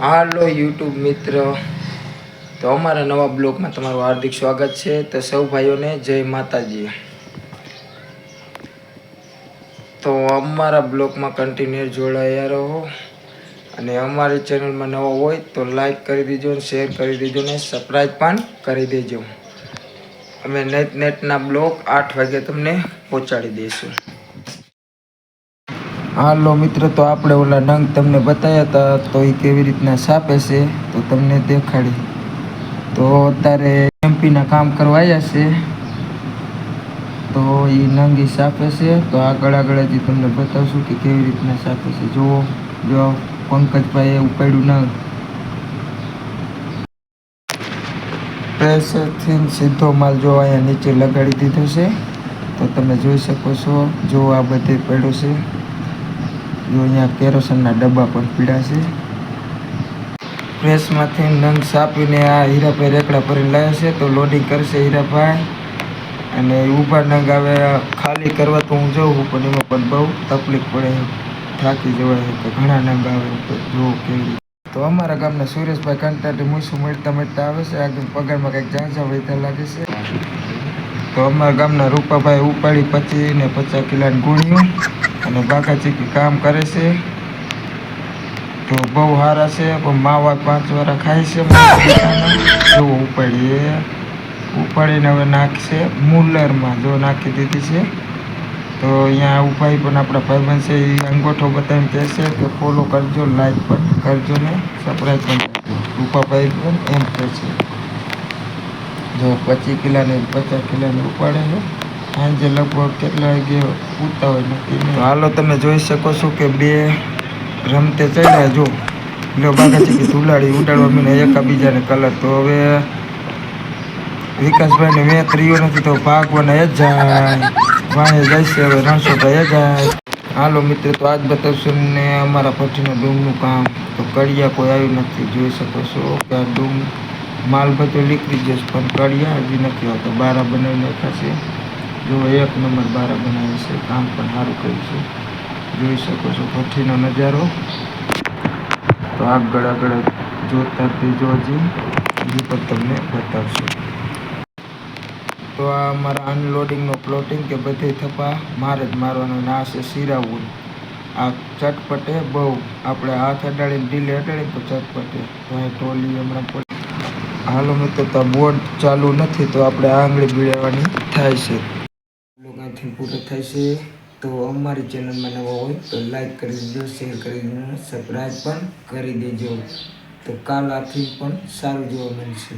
હાલો YouTube મિત્ર. તો અમારા નવા બ્લોગમાં તમારું હાર્દિક સ્વાગત છે. તો સૌ ભાઈઓને જય માતાજી. તો અમારા બ્લોગમાં કન્ટિન્યુ જોડાયા રહો. અને અમારી ચેનલમાં નવો હોય તો લાઈક કરી દેજો શેર કરી દેજો ને સબસ્ક્રાઈબ પણ કરી દેજો. અમે નેટ નેટના બ્લોગ આઠ વાગે તમને પહોંચાડી દઈશું. હાલો મિત્રો, તો આપણે ઓલા નંગ તમને બતાવ્યા હતા તો એ કેવી રીતના સાપે છે, તો તમને દેખાડી. તો અત્યારે એમપીના કામ કરવા આવ્યા છે, તો એ નંગ સાપે છે, તો આગળ આગળ હજી તમને બતાવશું કે કેવી રીતના સાપે છે. જુઓ, જો પંકજભાઈએ ઉપાડ્યું નંગ પ્રેસરથી સીધો માલ જો અહીંયા નીચે લગાડી દીધો છે, તો તમે જોઈ શકો છો, જો આ બધે પડ્યો છે. અહીંયા કેરોસનના ડબ્બા પણ પીડા છે. પ્રેસમાંથી નંગ સાપીને આ હીરાભાઈ રેકડા ભરીને લાવે છે તો લોડિંગ કરશે હીરાભાઈ. અને ઊભા નંગ આવે ખાલી કરવા તો હું જઉં પણ એમાં પણ બહુ તકલીફ પડે થાકી જવાય તો ઘણા નંગ આવે તો કેવી તો અમારા ગામના સુરેશભાઈ કંટાટી મૂસું મળતા મળતા આવે છે. આગળ પગારમાં કંઈક ઝાંઝા વહેતા લાગે છે. તો અમારા ગામના રૂપાભાઈ ઉપાડી પચી ને પચાસ કિલાની ગુણ્યું અને બાકાચીકી કામ કરે છે. તો બહુ સારા છે, પણ માવા પાંચ વાળા ખાય છે. જો ઉપાડીએ, ઉપાડીને હવે નાખશે મુલરમાં, જો નાખી દીધી છે. તો અહીંયા ઉપાય પણ આપણા ભાઈબંધ છે, એ અંગોઠો બતાવીને કહેશે કે ફોલો કરજો લાઈક પણ કરજો ને સબસ્ક્રાઈબ પણ કરજો. રૂપાભાઈ પણ એમ કહે છે. જો પચીસ કિલાની પચાસ કિલાની ઉપાડે છે. સાંજે લગભગ કેટલા વાગે પૂતા હોય નક્કી નહીં. હાલો તમે જોઈ શકો છો કે બે રમતે ચડ્યા જો. લો કે ધુલાડી ઉડાડવા મીને એકાબીજાને કલર. તો હવે વિકાસભાઈને મેં ત્રીયો નથી તો ભાગવાના એ જ જાય. જાય છે હવે તો એ જાય. હાલો મિત્રો, તો આજ બતાવશું ને અમારા ભઠ્ઠીના ડૂમનું કામ. તો કડિયા કોઈ આવ્યું નથી, જોઈ શકો છો કે આ ડૂમ માલ બધો નીકળી જશે પણ કડિયા હજી નથી આવતો. બારા બનાવી નાખ્યા છે. જો એક નંબર બારા બનાવી છે, કામ પણ સારું કર્યું છે. જોઈ શકો છો ભઠ્ઠીનો નજારો. તો આગળ આગળ જોતા તેજો હજી. પણ તમને બતાવશું. તો આ અમારા અનલોડિંગનો પ્લોટિંગ કે બધે થપા મારે જ મારવાનો ના છે શિરાવું આ ચટપટે બહુ આપણે હાથ અડાડીને ઢીલે અડાડીને તો ચટપટે. અહીં ટોલી હમણાં હાલો મિત્રો, તો બોર્ડ ચાલુ નથી તો આપણે આંગળી બીડાવાની થાય છે. લોકોથી પૂરો છે. તો અમારી ચેનલમાં નવો હોય તો લાઈક કરી દેજો શેર કરી દેજો સબસ્ક્રાઈબ પણ કરી દેજો. તો કાલ આથી પણ સારું જોવા મળશે.